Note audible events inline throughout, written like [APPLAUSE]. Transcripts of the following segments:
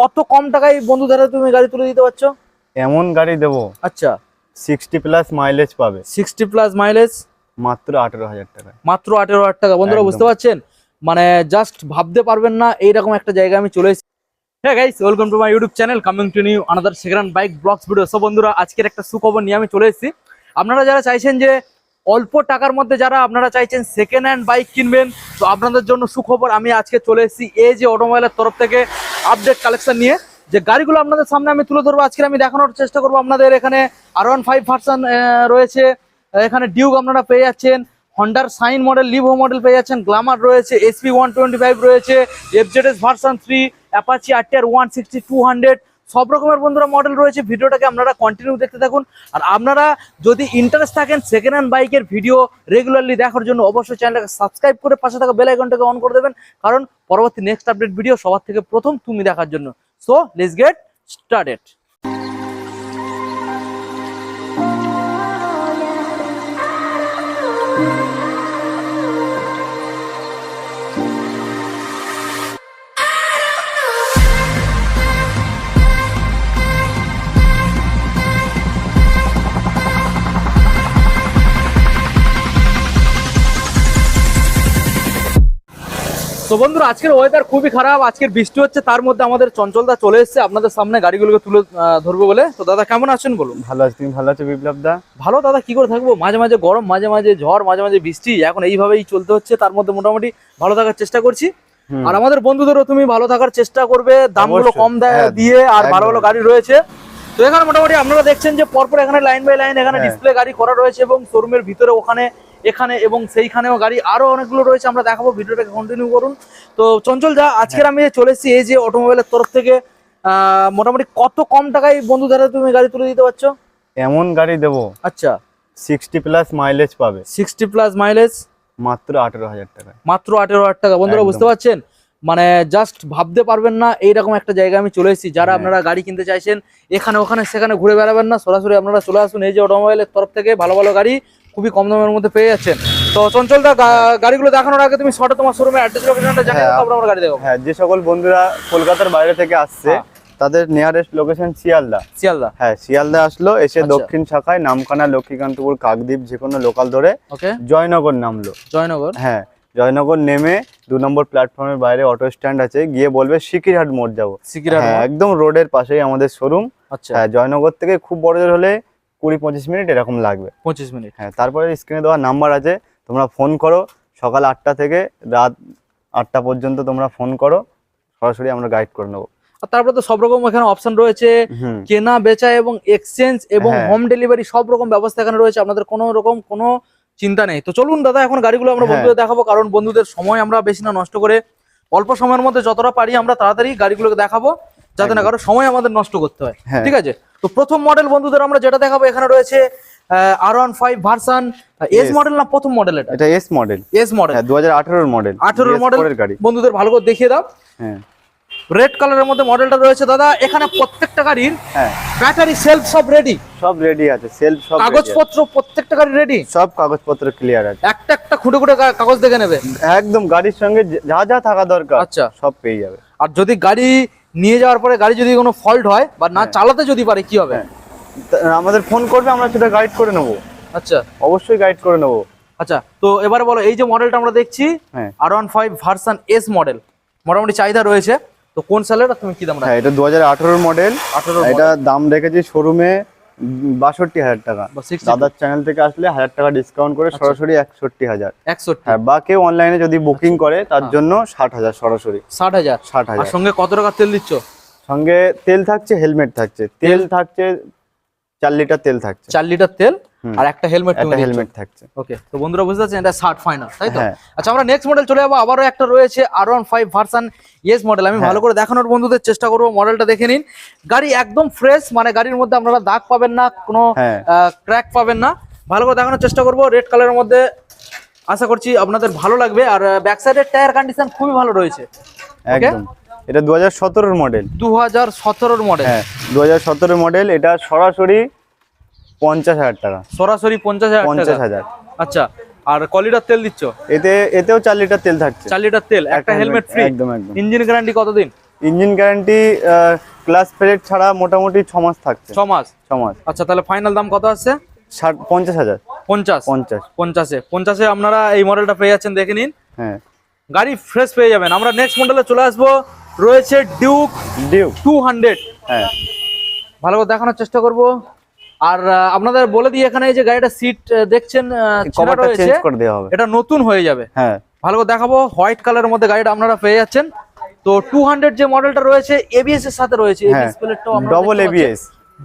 কত কম টাকায় বন্ধুদের তুমি গাড়ি তুলে দিতে পারছ? এমন গাড়ি দেবো। আচ্ছা। সিক্সটি প্লাস মাইলেজ পাবে। সিক্সটি প্লাস মাইলেজ মাত্র আঠেরো হাজার টাকা মাত্র আঠেরো হাজার টাকা। বন্ধুরা বুঝতে পারছেন? মানে জাস্ট ভাবতে পারবেন না এইরকম একটা জায়গায় আমি চলে এসেছি। হ্যাঁ guys welcome to my YouTube channel coming to new another second bike vlogs video সব বন্ধুরা আজকের একটা সুখবর নিয়ে আমি চলে এসেছি। আপনারা যারা চাইছেন যে অল্প টাকার মধ্যে যারা আপনারা চাইছেন সেকেন্ড হ্যান্ড বাইক কিনবেন, তো আপনাদের জন্য সুখবর, আমি আজকে চলে এসেছি এই যে অটোমোবাইলের তরফ থেকে আপডেট কালেকশন নিয়ে। যে গাড়িগুলো আপনাদের সামনে আমি তুলে ধরবো আজকে আমি দেখানোর চেষ্টা করব আপনাদের। এখানে আর ওয়ান ফাইভ ভার্সন রয়েছে। এখানে ডিউক আপনারা পেয়ে যাচ্ছেন। হন্ডার সাইন মডেল লিভো মডেল পেয়ে যাচ্ছেন। গ্লামার রয়েছে। এসপি ওয়ান টোয়েন্টি ফাইভ রয়েছে। FZS version three Apache RTR one sixty two hundred সব রকমের বন্ধুরা মডেল রয়েছে। ভিডিওটাকে আপনারা কন্টিনিউ দেখতে থাকুন। আর আপনারা যদি ইন্টারেস্ট থাকেন সেকেন্ড হ্যান্ড বাইকের ভিডিও রেগুলারলি দেখার জন্য অবশ্যই চ্যানেলটাকে সাবস্ক্রাইব করে পাশে থাকা বেল আইকনটাকে অন করে দেবেন। কারণ পরবর্তী নেক্সট আপডেট ভিডিও সবার থেকে প্রথম তুমি দেখার জন্য। সো লেটস গেট স্টার্টেড তো বন্ধুরা আজকের ওয়েদার খুবই খারাপ আজকের বৃষ্টি হচ্ছে তার মধ্যে আমাদের চঞ্চলদা চলে এসেছে আপনাদের সামনে গাড়িগুলোকে তুলে ধরবো বলে। তো দাদা কেমন আছেন বলুন? ভালো আছে তুমি ভালো আছো বিপ্লব দা? ভালো দাদা কি করে থাকব? মাঝে মাঝে গরম মাঝে মাঝে ঝড় মাঝে মাঝে বৃষ্টি এখন এইভাবেই চলতে হচ্ছে তার মধ্যে মোটামুটি ভালো থাকার চেষ্টা করছি। আর আমাদের বন্ধুদেরও তুমি ভালো থাকার চেষ্টা করবে দামগুলো কম দেয় হ্যাঁ, দিয়ে আর ভালো ভালো গাড়ি রয়েছে। তো এখানে মোটামুটি আপনারা দেখছেন যে পরপর এখানে লাইন বাই লাইন এখানে হ্যাঁ। ডিসপ্লে গাড়ি করা রয়েছে এবং শোরুমের ভিতরে ওখানে এখানে এবং সেইখানেও গাড়ি। আরও অনেকগুলো রয়েছে আমরা দেখাবো ভিডিওটাকে কন্টিনিউ করুন। তো চঞ্চল যা আজকের। আমি চলে এসেছি এই যে অটোমোবাইলের তরফ থেকে। মোটামুটি কত কম টাকায় বন্ধুদের হাতে তুমি গাড়ি তুলে দিতে পারছ? এমন গাড়ি দেবো আচ্ছা। সিক্সটি প্লাস মাইলেজ পাবে। সিক্সটি প্লাস মাইলেজ মাত্র আঠেরো হাজার টাকা মাত্র আঠেরো হাজার টাকা। বন্ধুরা বুঝতে পারছেন? মানে জাস্ট ভাবতে পারবেন না এইরকম একটা জায়গায় আমি চলে এসেছি। যারা হ্যাঁ। আপনারা গাড়ি কিনতে চাইছেন এখানে ওখানে সেখানে ঘুরে বেড়াবেন না। সরাসরি আপনারা চলে আসুন এই যে অটোমোবাইলের তরফ থেকে। ভালো ভালো গাড়ি খুবই কম দামের মধ্যে পেয়ে যাচ্ছেন। তো চঞ্চলদা গাড়িগুলো দেখানোর আগে তুমি শর্টে তোমার শোরুমে অ্যাড্রেস লোকেশনটা জানিয়ে দাও, হ্যাঁ। তারপর আমরা গাড়ি দেবো হ্যাঁ যে সকল বন্ধুরা কলকাতার বাইরে থেকে আসছে হ্যাঁ। তাদের নিয়ারেস্ট লোকেশন শিয়ালদা। শিয়ালদা? হ্যাঁ শিয়ালদা আসলো এসে আচ্ছা। দক্ষিণ শাখায় নামখানা লক্ষ্মীকান্তপুর কাকদ্বীপ যে কোনো লোকাল ধরে ওকে। জয়নগর নামলো। জয়নগর? হ্যাঁ জয়নগর নেমে দু নম্বর প্ল্যাটফর্মের বাইরে অটো স্ট্যান্ড আছে গিয়ে বলবে সিকিরহাট মোড় যাব। সিকিরাট হ্যাঁ একদম রোডের পাশেই আমাদের শোরুম আচ্ছা। হ্যাঁ জয়নগর থেকে খুব বড় জোর হলে কুড়ি পঁচিশ মিনিট এরকম লাগবে। পঁচিশ মিনিট। হ্যাঁ তারপরে স্ক্রিনে দেওয়া নাম্বার আছে তোমরা ফোন করো সকাল আটটা থেকে রাত আটটা পর্যন্ত তোমরা ফোন করো সরাসরি আমরা গাইড করে নেব। আর তারপরে তো সব রকম এখানে অপশন রয়েছে কেনা বেচা এবং এক্সচেঞ্জ এবং হ্যাঁ। হোম ডেলিভারি সব রকম ব্যবস্থা এখানে রয়েছে আপনাদের কোনো রকম কোনো চিন্তা নেই। তো চলুন দাদা এখন গাড়িগুলো আমরা হ্যাঁ। বন্ধুদের দেখাবো কারণ বন্ধুদের সময় আমরা বেশি না নষ্ট করে অল্প সময়ের মধ্যে যতটা পারি আমরা তাড়াতাড়ি গাড়িগুলোকে দেখাবো যাতে না কারও সময় আমাদের নষ্ট করতে হয়। হ্যাঁ। ঠিক আছে? তো প্রথম মডেল বন্ধুদের আমরা যেটা দেখাবো এখানে রয়েছে R one five version S model না প্রথম মডেল এটা? এটা এস মডেল এস মডেল হ্যাঁ দু হাজার আঠেরোর মডেল আঠেরোর মডেল বন্ধুদের ভালো করে দেখিয়ে দাও। হ্যাঁ। রেড কালারের মধ্যে মডেলটা রয়েছে দাদা। এখানে প্রত্যেকটা গাড়ির হ্যাঁ। ব্যাটারি সেলফ সব রেডি সব রেডি আছে সেলফ সব কাগজপত্র প্রত্যেকটা গাড়ি রেডি সব কাগজপত্র ক্লিয়ার আছে। একটা একটা খুঁটে খুঁটে কাগজ দেখে নেবে। একদম গাড়ির সঙ্গে যা যা থাকা দরকার আচ্ছা। সব পেয়ে যাবে। আর যদি গাড়ি নিয়ে যাওয়ার পরে গাড়ি যদি কোনো ফল্ট হয় বা না হ্যাঁ। চালাতে যদি পারে কি হবে? হ্যাঁ। আমাদের ফোন করবে আমরা সেটা গাইড করে নেব। আচ্ছা। অবশ্যই গাইড করে নেব। আচ্ছা তো এবার বলো এই যে মডেলটা আমরা দেখছি R one five version S model মোটামুটি চাহিদা রয়েছে। তো কোন সালের তুমি কি দাম হ্যাঁ এটা দু হাজার মডেল আঠারো এটা দাম রেখেছি শোরুমে বাষট্টি হাজার টাকা। দাদার চ্যানেল থেকে আসলে হাজার টাকা ডিসকাউন্ট করে আচ্ছা। সরাসরি একষট্টি হাজার। একষট্টি। হ্যাঁ বা কেউ অনলাইনে যদি বুকিং করে তার হ্যাঁ। জন্য ষাট হাজার সরাসরি। ষাট হাজার? ষাট হাজার। সঙ্গে কত টাকা তেল দিচ্ছ? সঙ্গে তেল থাকছে হেলমেট থাকছে। তেল থাকছে চার লিটার তেল থাকছে। চার লিটার তেল। আর একটা হেলমেট একটা হেলমেট থাকছে। ওকে তো বন্ধুরা বুঝতে পারছেন এটা ষাট ফাইনাল তাই তো? হ্যাঁ। আচ্ছা আমরা নেক্সট মডেল চলে যাব আবারও একটা রয়েছে R one five version S model আমি হ্যাঁ। ভালো করে দেখানোর বন্ধুদের চেষ্টা করব মডেলটা দেখে নিন। গাড়ি একদম ফ্রেশ মানে গাড়ির মধ্যে আপনারা দাগ পাবেন না কোনো হ্যাঁ। ক্র্যাক পাবেন না। ভালো করে দেখানোর চেষ্টা করব রেড কালারের মধ্যে। আশা করছি আপনাদের ভালো লাগবে আর ব্যাক সাইডের টায়ার কন্ডিশন খুবই ভালো রয়েছে। একদম। এটা দু হাজার সতেরোর মডেল দু হাজার সতেরোর মডেল হ্যাঁ দু হাজার সতেরো মডেল এটা সরাসরি পঞ্চাশ হাজার টাকা। সরাসরি পঞ্চাশ হাজার পঞ্চাশ হাজার। আচ্ছা আর ক লিটার তেল দিচ্ছ? এতে এতেও চার লিটার তেল থাকছে। চার লিটার তেল একটা হেলমেট ফ্রি? একদম একদম। ইঞ্জিন গ্যারান্টি কতদিন? ইঞ্জিন গ্যারান্টি ক্লাস প্লেট ছাড়া মোটামুটি ছ মাস থাকছে। ছ মাস? ছ মাস। আচ্ছা তাহলে ফাইনাল দাম কত আসছে? ষাট পঞ্চাশ হাজার। পঞ্চাশ? পঞ্চাশ। পঞ্চাশে। পঞ্চাশে আপনারা এই মডেলটা পেয়ে যাচ্ছেন দেখে নিন। হ্যাঁ। গাড়ি ফ্রেশ পেয়ে যাবেন। আমরা নেক্সট মডেলে চলে আসব। রয়েছে ডিউক ডিউ টু হান্ড্রেড হ্যাঁ। ভালো করে দেখানোর চেষ্টা করব। আর আপনাদের বলে দিই এখানে এই যে গাড়িটা সিট দেখছেন এটা নতুন হয়ে যাবে। হ্যাঁ। ভালো করে দেখাবো হোয়াইট কালারের মধ্যে গাড়িটা আপনারা পেয়ে যাচ্ছেন। তো টু হান্ড্রেড যে মডেলটা রয়েছে এবিএস এর সাথে রয়েছে। Double ABS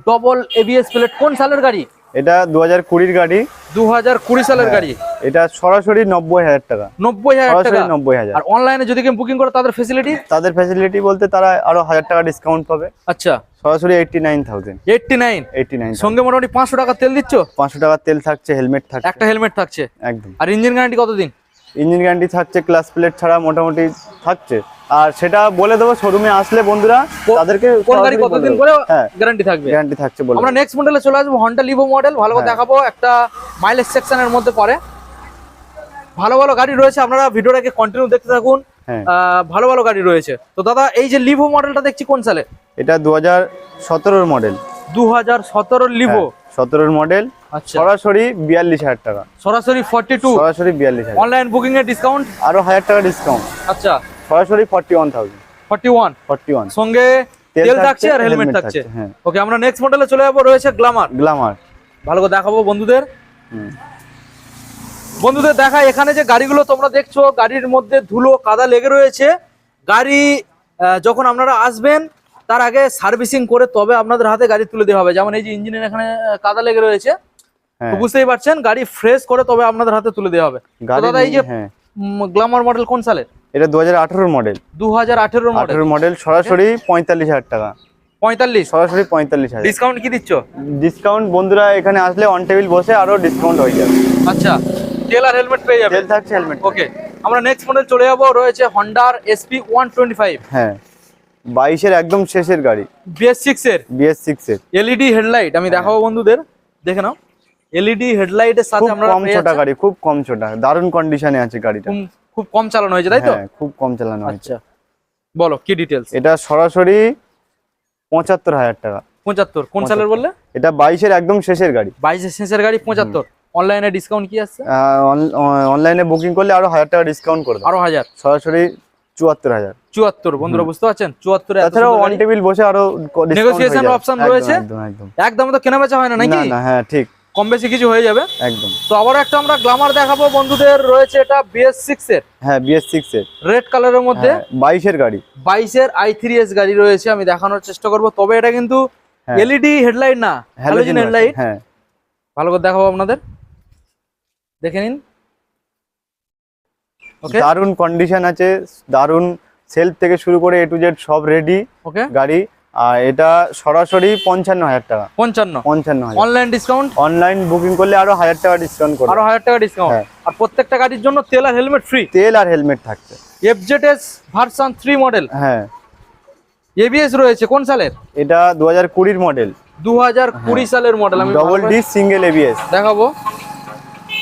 double ABS plate কোন সালের গাড়ি? এটা দু হাজার কুড়ির গাড়ি। দু হাজার কুড়ি সালের গাড়ি? এটা সরাসরি নব্বই হাজার টাকা। নব্বই হাজার টাকা? নব্বই হাজার। আর অনলাইনে যদি কেউ বুকিং করে তাদের ফেসিলিটি তাদের ফ্যাসিলিটি বলতে তারা আরও হাজার টাকা ডিসকাউন্ট পাবে। আচ্ছা। সরাসরি eighty nine thousand eighty nine eighty nine সঙ্গে মোটামুটি পাঁচশো টাকা তেল দিচ্ছ? পাঁচশো টাকার তেল থাকছে হেলমেট থাকছে। একটা হেলমেট থাকছে। একদম। আর ইঞ্জিন গ্যারান্টি কতদিন? ইঞ্জিন গ্যারান্টি থাকছে ক্লাস প্লেট ছাড়া মোটামুটি থাকছে। আর সেটা বলে দেবো শোরুমে আসলে বন্ধুরা তাদেরকে কোন গাড়ি কতদিন করে হ্যাঁ গ্যারান্টি থাকবে? গ্যারান্টি থাকছে বলে আমরা নেক্সট মডেলে চলে আসব হন্ডা লিভো মডেল ভালো করে হ্যাঁ। দেখাবো একটা মাইলেজ সেকশনের মধ্যে পড়ে ভালো ভালো গাড়ি রয়েছে আপনারা ভিডিওটাকে কন্টিনিউ দেখতে থাকুন। হ্যাঁ। ভালো ভালো গাড়ি রয়েছে। তো দাদা এই যে লিভো মডেলটা দেখছি কোন সালে? এটা দু হাজার সতেরোর মডেল দু হাজার সতেরোর লিভো সতেরোর মডেল আচ্ছা। সরাসরি বিয়াল্লিশ হাজার টাকা। সরাসরি ফর্টি টু সরাসরি বিয়াল্লিশ অনলাইন বুকিং এর ডিসকাউন্ট আরও হাজার টাকা ডিসকাউন্ট আচ্ছা। সরাসরি forty one thousand forty one forty one সঙ্গে তেল থাকছে আর হেলমেট থাকছে। থাকছে, হ্যাঁ। ওকে আমরা নেক্সট মডেলে চলে যাব রয়েছে গ্লামার গ্লামার ভালো করে দেখাবো বন্ধুদের। বন্ধুদের দেখা এখানে যে গাড়িগুলো তোমরা দেখছ গাড়ির মধ্যে ধুলো কাদা লেগে রয়েছে। গাড়ি যখন আপনারা আসবেন তার আগে সার্ভিসিং করে তবে আপনাদের হাতে গাড়ি তুলে দেওয়া হবে। যেমন এই যে ইঞ্জিনের এখানে কাদা লেগে রয়েছে। হ্যাঁ। বুঝতেই পারছেন গাড়ি ফ্রেশ করে তবে আপনাদের হাতে তুলে দেওয়া হবে। দাদা এই যে গ্লামার মডেল কোন সালের? এটা দু হাজার আঠারোর মডেল দু হাজার আঠেরো আঠারোর মডেল সরাসরি পঁয়তাল্লিশ হাজার টাকা। পঁয়তাল্লিশ? সরাসরি পঁয়তাল্লিশ হাজার। ডিসকাউন্ট কি দিচ্ছ? ডিসকাউন্ট বন্ধুরা এখানে আসলে অন টেবিল বসে আরও ডিসকাউন্ট হয়ে যাবে। আচ্ছা তেল আর হেলমেট পেয়ে যাবে। তেল থাকছে হেলমেট ওকে আমরা নেক্সট মডেল চলে যাব রয়েছে হন্ডার এসপি ওয়ান টোয়েন্টি ফাইভ হ্যাঁ বাইশের একদম শেষের গাড়ি। বিএস সিক্স এর? বিএস সিক্স এর। এলইডি হেডলাইট আমি দেখাবো বন্ধুদের। দেখে নাও। এলইডি হেডলাইটের সাথে আমরা কম ছোটা গাড়ি খুব কম ছোটা। দারুণ কন্ডিশনে আছে গাড়িটা। খুব কম চালানো হয়েছে তাই তো? হ্যাঁ খুব কম চালানো হয়েছে। আচ্ছা। বলো কি ডিটেলস এটা সরাসরি পঁচাত্তর হাজার টাকা। পঁচাত্তর কোন সালের বললে? এটা বাইশের একদম শেষের গাড়ি। বাইশের শেষের গাড়ি পঁচাত্তর। অনলাইনে ডিসকাউন্ট কি আসছে অনলাইনে বুকিং করলে আরও হাজার টাকা ডিসকাউন্ট করে আরও হাজার? সরাসরি চুয়াত্তর হাজার। চুয়াত্তর বন্ধুরা বুঝতে পারছেন? চুয়াত্তরে তাছাড়াও অন টেবিল বসে আরও option একদম, রয়েছে? একদম একদম। একদম তো কেনা বেচা হয় না নাকি? না না হ্যাঁ ঠিক। কম বেশি কিছু হয়ে যাবে। একদম। তো আবার একটা আমরা গ্লামার দেখাবো বন্ধুদের রয়েছে এটা বিএস সিক্স এর। হ্যাঁ বিএস সিক্স এর। রেড কালারের মধ্যে। হ্যাঁ, বাইশের গাড়ি। বাইশের আই থ্রি এস গাড়ি রয়েছে আমি দেখানোর চেষ্টা করব। তবে এটা কিন্তু হ্যাঁ। এলইডি হেডলাইট না হ্যালোজেন হেডলাইট হ্যাঁ। ভালো করে দেখাবো আপনাদের। দেখে নিন। ওকে দারুণ কন্ডিশন আছে দারুণ সেলফ থেকে শুরু করে এ টু জেড সব রেডি ওকে গাড়ি। আর এটা সরাসরি পঞ্চান্ন হাজার টাকা। পঞ্চান্ন? পঞ্চান্ন অনলাইন ডিসকাউন্ট অনলাইন বুকিং করলে আরও হাজার টাকা ডিসকাউন্ট করবে। আরও হাজার টাকা ডিসকাউন্ট হ্যাঁ। আর প্রত্যেকটা গাড়ির জন্য তেল আর হেলমেট ফ্রি তেল আর হেলমেট থাকছে। এফজেডএস ভার্সন থ্রি মডেল হ্যাঁ। এবিএস রয়েছে কোন সালের? এটা দু হাজার কুড়ির মডেল দু হাজার কুড়ি সালের মডেল আমি ডবল ডি সিঙ্গেল এবিএস দেখাবো।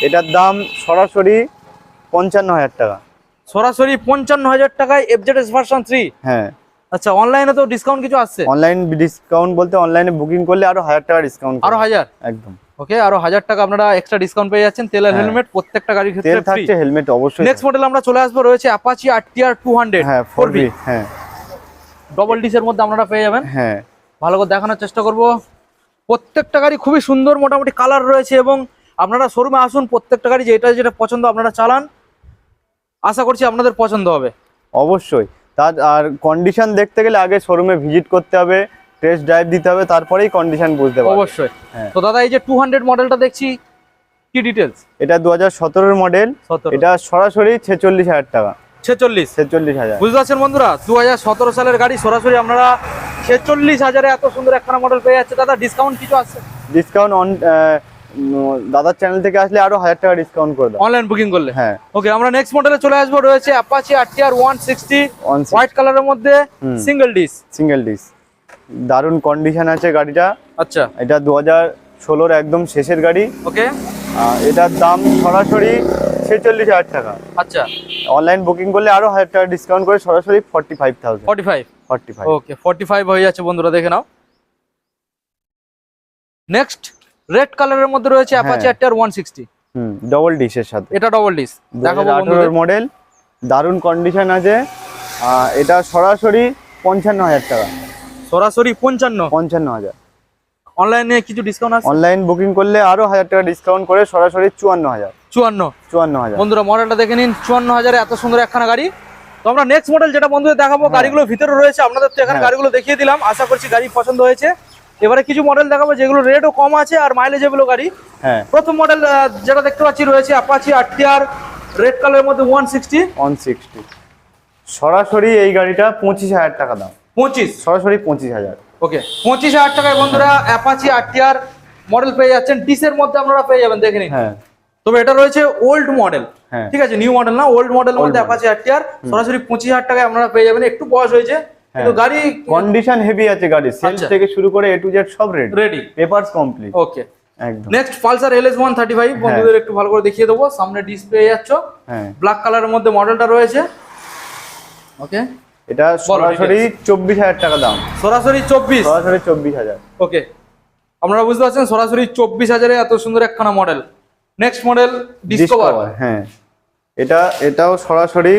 এটার দাম সরাসরি পঞ্চান্ন হাজার টাকা। সরাসরি পঞ্চান্ন হাজার টাকায় এফজেডএস ভার্সন থ্রি হ্যাঁ। আচ্ছা অনলাইনে তো ডিসকাউন্ট কিছু আসছে? অনলাইন ডিসকাউন্ট বলতে অনলাইনে বুকিং করলে আরও হাজার টাকা ডিসকাউন্ট আরও হাজার? একদম। ওকে আরও হাজার টাকা আপনারা এক্সট্রা ডিসকাউন্ট পেয়ে যাচ্ছেন। তেল আর হ্যাঁ। হেলমেট প্রত্যেকটা গাড়ির তেল ক্ষেত্রে ফ্রি থাকছে হেলমেট অবশ্যই নেক্সট মডেল আমরা চলে আসব রয়েছে অ্যাপাচি আরটিআর টু হান্ড্রেড হ্যাঁ ফোর বি হ্যাঁ। ডবল ডিসের মধ্যে আপনারা পেয়ে যাবেন। হ্যাঁ। ভালো করে দেখানোর চেষ্টা করব। প্রত্যেকটা গাড়ি খুবই সুন্দর মোটামুটি কালার রয়েছে এবং আপনারা শোরুমে আসুন প্রত্যেকটা গাড়ি যেটা যেটা পছন্দ আপনারা চালান। আশা করছি আপনাদের পছন্দ হবে। অবশ্যই। তার আর কন্ডিশন দেখতে গেলে আগে শোরুমে ভিজিট করতে হবে টেস্ট ড্রাইভ দিতে হবে তারপরেই কন্ডিশন বুঝতে পারবে। অবশ্যই। হ্যাঁ। তো দাদা এই যে টু হান্ড্রেড মডেলটা দেখছি কি ডিটেলস এটা দু হাজার সতেরোর মডেল এটা সরাসরি ছেচল্লিশ হাজার টাকা। ছেচল্লিশ। ছেচল্লিশ হাজার। বুঝতে পারছেন বন্ধুরা? দু হাজার সতেরো সালের গাড়ি সরাসরি আপনারা ছেচল্লিশ হাজারে এত সুন্দর একখানা মডেল পেয়ে যাচ্ছে। দাদা ডিসকাউন্ট কিছু আছে? ডিসকাউন্ট অন দাদার চ্যানেল থেকে আসলে আরও হাজার টাকা ডিসকাউন্ট করে দাও। অনলাইন বুকিং করলে? হ্যাঁ। ওকে আমরা নেক্সট মডেলে চলে আসব রয়েছে Apache RTR one sixty on white কালারের মধ্যে সিঙ্গেল ডিস সিঙ্গেল ডিস দারুণ কন্ডিশন আছে গাড়িটা। আচ্ছা। এটা দু হাজার ষোলোর একদম শেষের গাড়ি। ওকে এটার দাম সরাসরি ছেচল্লিশ হাজার টাকা। আচ্ছা। অনলাইন বুকিং করলে আরও হাজার টাকা ডিসকাউন্ট করে সরাসরি forty five thousand forty five forty five okay forty five হয়ে যাচ্ছে বন্ধুরা দেখে নাও। নেক্সট রেড কালারের মধ্যে রয়েছে অ্যাপাচি হ্যাঁ। ওয়ান সিক্সটি হুম ডবল ডিশের সাথে। এটা ডবল ডিস দেখাবো বন্ধুদের। মডেল দারুণ কন্ডিশন আছে। এটা সরাসরি পঞ্চান্ন হাজার টাকা। সরাসরি পঞ্চান্ন। পঞ্চান্ন হাজার। অনলাইনে কিছু ডিসকাউন্ট আছে? অনলাইন বুকিং করলে আরও হাজার টাকা ডিসকাউন্ট করে সরাসরি চুয়ান্ন হাজার। চুয়ান্ন। চুয়ান্ন হাজার। বন্ধুরা মডেলটা দেখে নিন। চুয়ান্ন হাজারে এত সুন্দর একখানা গাড়ি। তো আমরা নেক্সট মডেল যেটা বন্ধুদের দেখাবো গাড়িগুলো ভিতরে রয়েছে। আপনাদের তো এখানে হ্যাঁ। গাড়িগুলো দেখিয়ে দিলাম। আশা করছি গাড়ি পছন্দ হয়েছে। এবারে কিছু মডেল দেখাবো যেগুলো রেটও কম আছে আর মাইলেজেবল গাড়ি। হ্যাঁ। প্রথম মডেল যেটা দেখতে পাচ্ছি রয়েছে অ্যাপাচি আরটিআর রেড কালারের মধ্যে ওয়ান সিক্সটি ওয়ান সিক্সটি সরাসরি এই গাড়িটা পঁচিশ হাজার টাকা দাম। পঁচিশ। সরাসরি পঁচিশ হাজার। ওকে পঁচিশ হাজার টাকায় বন্ধুরা অ্যাপাচি আরটিআর মডেল পেয়ে যাচ্ছেন। ডিসের মধ্যে আপনারা পেয়ে যাবেন দেখে নিন। হ্যাঁ। তবে এটা রয়েছে ওল্ড মডেল হ্যাঁ। ঠিক আছে নিউ মডেল না ওল্ড মডেল মধ্যে অ্যাপাচি আরটিআর সরাসরি পঁচিশ হাজার টাকায় আপনারা পেয়ে যাবেন। একটু বয়স হয়েছে কিন্তু গাড়ি কন্ডিশন হেভি আছে গাড়ি সেলস আচ্ছা। থেকে শুরু করে এ টু জেড সব ready ready papers complete okay একদম। Next Pulsar LS one thirty five বন্ধুদের একটু ভালো করে দেখিয়ে দেবো। সামনে ডিসপ্লে যাচ্ছ। হ্যাঁ। ব্ল্যাক কালারের মধ্যে মডেলটা রয়েছে। ওকে এটা সরাসরি চব্বিশ হাজার টাকা দাম। সরাসরি চব্বিশ? সরাসরি চব্বিশ হাজার। ওকে আপনারা বুঝতে পারছেন সরাসরি চব্বিশ হাজারে এত সুন্দর একখানা মডেল নেক্সট মডেল ডিসকভার হ্যাঁ। এটা এটাও সরাসরি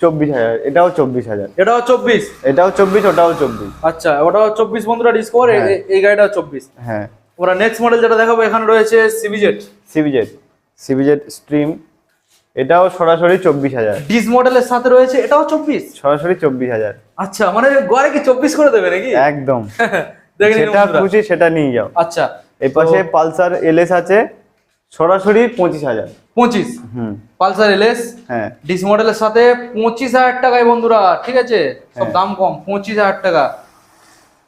চব্বিশ হাজার এটাও চব্বিশ হাজার। এটাও চব্বিশ? এটাও চব্বিশ ওটাও চব্বিশ। আচ্ছা ওটাও চব্বিশ বন্ধুরা ডিসকভার হ্যাঁ। এই গাড়িটাও চব্বিশ। হ্যাঁ। আমরা নেক্সট মডেল যেটা দেখাবো এখানে রয়েছে সিবিজেট সিবিজেড সিবিজেড স্ট্রিম এটাও সরাসরি চব্বিশ হাজার। ডিস মডেলের সাথে রয়েছে এটাও চব্বিশ? সরাসরি চব্বিশ হাজার। আচ্ছা মানে গড়ে কি চব্বিশ করে দেবে নাকি? একদম। [LAUGHS] সেটা খুশি সেটা নিয়ে যাও। আচ্ছা। এই পাশে পালসার এলএস আছে। সরাসরি পঁচিশ হাজার। পঁচিশ। হুম। পালসার এলএস হ্যাঁ। ডিস মডেলের সাথে পঁচিশ হাজার টাকায় বন্ধুরা ঠিক আছে? সব হ্যাঁ। দাম কম পঁচিশ হাজার টাকা।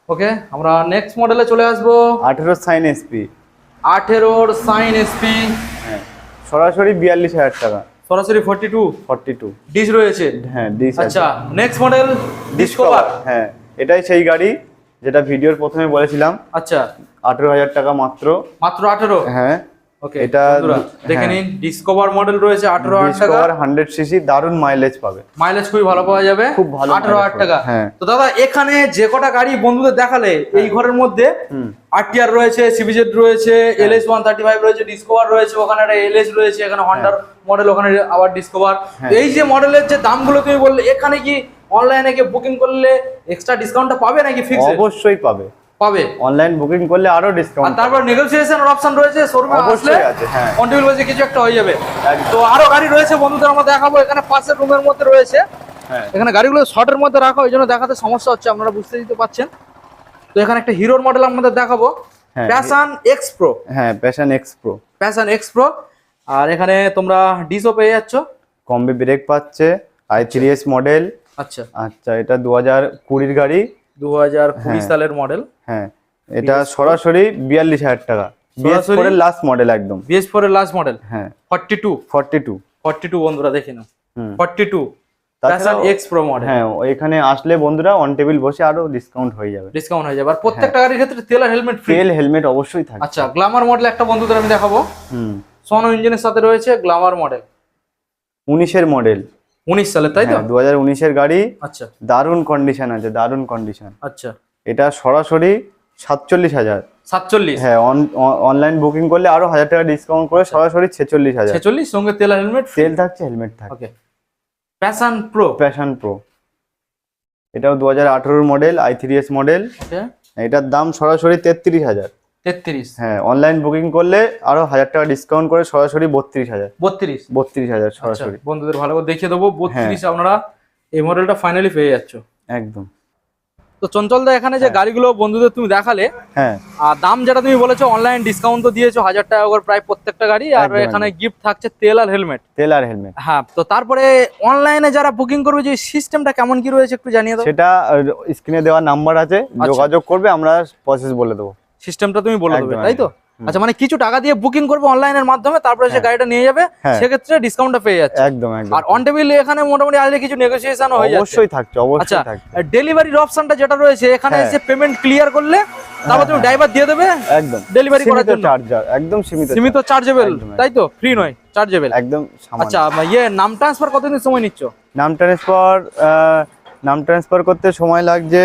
ওকে আমরা নেক্সট মডেলে চলে আসব। আঠেরো সাইন এসপি আঠেরোর সাইন এসপি হ্যাঁ সরাসরি বিয়াল্লিশ হাজার টাকা। সরাসরি forty two forty two disc রয়েছে? হ্যাঁ ডিস আচ্ছা নেক্সট মডেল ডিসকভার হ্যাঁ এটাই সেই গাড়ি যেটা ভিডিওর প্রথমে বলেছিলাম। আচ্ছা। আঠেরো হাজার টাকা মাত্র। মাত্র আঠেরো? হ্যাঁ। এটা বন্ধুরা, দেখে হ্যাঁ। নিন ডিসকভার মডেল রয়েছে আঠেরো হাজার টাকা। হান্ড্রেড সিসি দারুণ মাইলেজ পাবে। মাইলেজ খুবই ভালো পাওয়া যাবে। খুব ভালো আঠেরো হাজার টাকা। হ্যাঁ। তো দাদা এখানে যে কটা গাড়ি বন্ধুদের দেখালে এই ঘরের মধ্যে আরটিআর রয়েছে সিবিজেড রয়েছে এলএস ওয়ান থার্টি ফাইভ রয়েছে ডিসকভার রয়েছে ওখানে একটা এলএস রয়েছে এখানে হন্ডার মডেল ওখানে আবার ডিসকভার হ্যাঁ। এই যে মডেলের যে দামগুলো তুমি বললে এখানে কি অনলাইনে বুকিং করলে এক্সট্রা ডিসকাউন্টটা পাবে নাকি ফিক্স অবশ্যই পাবে। পাবে? অনলাইন বুকিং করলে আরও আর ডিসকাউন্ট তারপর নেগোসিয়েশনের অপশন রয়েছে শোরুমে আসলে হ্যাঁ। অন টেবিল বাজে কিছু একটা হয়ে যাবে। তো আরও গাড়ি রয়েছে বন্ধুদের আমরা দেখাবো এখানে পাশের রুমের মধ্যে রয়েছে। হ্যাঁ। এখানে গাড়িগুলো শর্টের মধ্যে রাখা ওই জন্য দেখাতে সমস্যা হচ্ছে আপনারা বুঝতে দিতে পারছেন। তো এখানে একটা হিরোর মডেল আপনাদের দেখাবো। হ্যাঁ। প্যাশন এক্স প্রো হ্যাঁ Passion X Pro Passion X Pro আর এখানে তোমরা ডিসও পেয়ে যাচ্ছ। কম্বি ব্রেক পাচ্ছে আই থ্রি এস মডেল আচ্ছা। আচ্ছা এটা দু হাজার কুড়ির গাড়ি। দু হাজার কুড়ি হ্যাঁ। সালের মডেল হ্যাঁ এটা সরাসরি বিয়াল্লিশ হাজার টাকা। বিএস লাস্ট মডেল একদম। বিএস ফোর এর লাস্ট মডেল হ্যাঁ। Forty two forty two forty two বন্ধুরা দেখে নাও forty two X Pro model হ্যাঁ এখানে আসলে বন্ধুরা অন টেবিল বসে আরও ডিসকাউন্ট হয়ে যাবে। ডিসকাউন্ট হয়ে যাবে। আর প্রত্যেকটা গাড়ির ক্ষেত্রে তেল আর হেলমেট ফ্রি তেল হেলমেট অবশ্যই থাকে আচ্ছা গ্লামার মডেল একটা বন্ধুদের আমি দেখাবো। হুম। সোনো ইঞ্জিনের সাথে রয়েছে গ্লামার মডেল উনিশের মডেল উনিশ সালের তাই তো? দু হাজার উনিশের গাড়ি। আচ্ছা। দারুণ কন্ডিশন আছে দারুণ কন্ডিশন আচ্ছা। এটা সরাসরি সাতচল্লিশ হাজার। সাতচল্লিশ? হ্যাঁ অনলাইন বুকিং করলে আরও হাজার টাকা ডিসকাউন্ট করে সরাসরি ছেচল্লিশ হাজার। ছেচল্লিশ? সঙ্গে তেল হেলমেট তেল থাকছে হেলমেট থাকে প্যাশন প্রো প্যাশন প্রো এটাও দু হাজার আঠেরোর model i three S model এটার দাম সরাসরি তেত্রিশ হাজার। তেত্রিশ? হ্যাঁ অনলাইন বুকিং করলে আরও হাজার টাকা ডিসকাউন্ট করে সরাসরি বত্রিশ হাজার। বত্রিশ? বত্রিশ হাজার আচ্ছা সরাসরি। বন্ধুদের ভালো করে দেখিয়ে দেবো। বত্রিশ হ্যাঁ। আপনারা এই মডেলটা ফাইনালি পেয়ে যাচ্ছ। একদম। তো চঞ্চল দা এখানে যে গাড়িগুলো বন্ধুদের তুমি দেখালে হ্যাঁ। আর দাম যেটা তুমি বলেছ অনলাইন ডিসকাউন্ট তো দিয়েছ হাজার টাকা করে প্রায় প্রত্যেকটা গাড়ি আর এখানে গিফট থাকছে তেল আর হেলমেট তেল আর হেলমেট হ্যাঁ তো তারপরে অনলাইনে যারা বুকিং করবে যে সিস্টেমটা কেমন কি রয়েছে একটু জানিয়ে দাও। সেটা স্ক্রিনে দেওয়া নাম্বার আছে আচ্ছা। যোগাযোগ করবে আমরা প্রসেস বলে দেবো। সিস্টেমটা তুমি বলে দেবে তাই তো? আচ্ছা মানে কিছু টাকা দিয়ে বুকিং করবে অনলাইনের মাধ্যমে তারপরে সে হ্যাঁ। গাড়িটা নিয়ে যাবে হ্যাঁ। সেক্ষেত্রে ডিসকাউন্টটা পেয়ে যাচ্ছে। একদম একদম। আর অন টেবিল এখানে মোটামুটি আসলে কিছু নেগোসিয়েশন হয়ে যাচ্ছে। অবশ্যই থাকছে আচ্ছা অবশ্যই থাকছে ডেলিভারির অপশনটা যেটা রয়েছে এখানে হ্যাঁ। এসে পেমেন্ট ক্লিয়ার করলে তারপর তুমি ড্রাইভার দিয়ে দেবে একদম। ডেলিভারি করার জন্য। চার্জার একদম সীমিত সীমিত। চার্জেবল। তাই তো? ফ্রি নয় চার্জেবল একদম আচ্ছা ইয়ে নাম ট্রান্সফার কতদিন সময় নিচ্ছ? নাম ট্রান্সফার নাম ট্রান্সফার করতে সময় লাগছে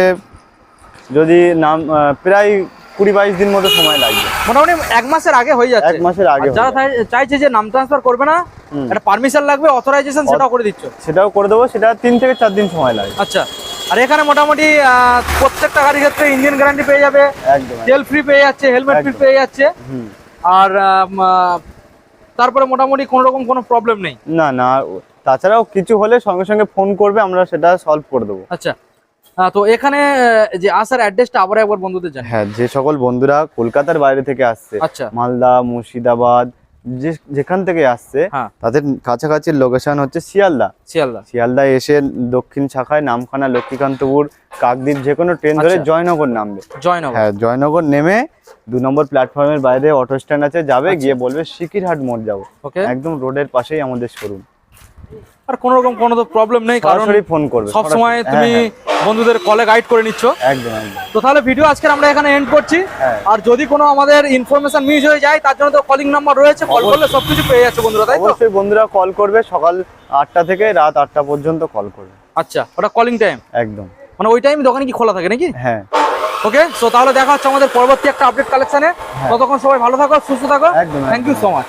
যদি নাম প্রায় কুড়ি বাইশ দিন মতো সময় লাগবে। মোটামুটি এক মাসের আগে হয়ে যাচ্ছে। এক মাসের আগে যারা চাইছে যে নাম ট্রান্সফার করবে না একটা পারমিশন লাগবে অথরাইজেশন সেটাও করে দিচ্ছ। সেটাও করে দেবো সেটা তিন থেকে চার দিন সময় লাগে। আচ্ছা। আর এখানে মোটামুটি প্রত্যেকটা গাড়ির ক্ষেত্রে ইঞ্জিন গ্যারান্টি পেয়ে যাবে। তেল ফ্রি পেয়ে যাচ্ছে হেলমেট ফ্রি পেয়ে যাচ্ছে। আর তারপরে মোটামুটি কোনো রকম কোনো প্রবলেম নেই। না না তাছাড়াও কিছু হলে সঙ্গে সঙ্গে ফোন করবে আমরা সেটা সলভ করে দেবো। আচ্ছা। তো এখানে যে আসার অ্যাড্রেসটা আবার একবার বন্ধুদের জানি হ্যাঁ যে সকল বন্ধুরা কলকাতার বাইরে থেকে আসছে আচ্ছা। মালদা মুর্শিদাবাদ যেখান থেকে আসছে হ্যাঁ। তাদের কাছাকাছি লোকেশন হচ্ছে শিয়ালদা। শিয়ালদা। শিয়ালদা এসে দক্ষিণ শাখায় নামখানা লক্ষ্মীকান্তপুর কাকদ্বীপ যে কোনো ট্রেন ধরে আচ্ছা। জয়নগর নামবে। জয়নগর। হ্যাঁ জয়নগর নেমে দু নম্বর প্ল্যাটফর্মের বাইরে অটো স্ট্যান্ড আছে যাবে আচ্ছা। গিয়ে বলবে সিকিরহাট মোড় যাব। একদম রোডের পাশেই আমাদের শোরুম আর কোনো রকম কোনো তো প্রবলেম নেই কারণ ফোন করবে সব সময় তুমি হ্যাঁ, বন্ধুদের কলে গাইড করে নিচ্ছ। হ্যাঁ, একদম। তো তাহলে ভিডিও আজকে আমরা এখানে এন্ড করছি। হ্যাঁ। আর যদি কোনো আমাদের ইনফরমেশন মিস হয়ে যায় তার জন্য তো কলিং নাম্বার রয়েছে কল। করলে সবকিছু পেয়ে যাচ্ছে বন্ধুরা তাই তো? অবশ্যই বন্ধুরা কল করবে সকাল আটটা থেকে রাত আটটা পর্যন্ত কল করবে। আচ্ছা ওটা কলিং টাইম একদম। মানে ওই টাইম দোকানে কি খোলা থাকে নাকি? হ্যাঁ। ওকে সো তাহলে দেখা হচ্ছে আমাদের পরবর্তী একটা আপডেট কালেকশনে ততক্ষণ সবাই ভালো থাকো সুস্থ থাকো। একদম, থ্যাংক ইউ। So much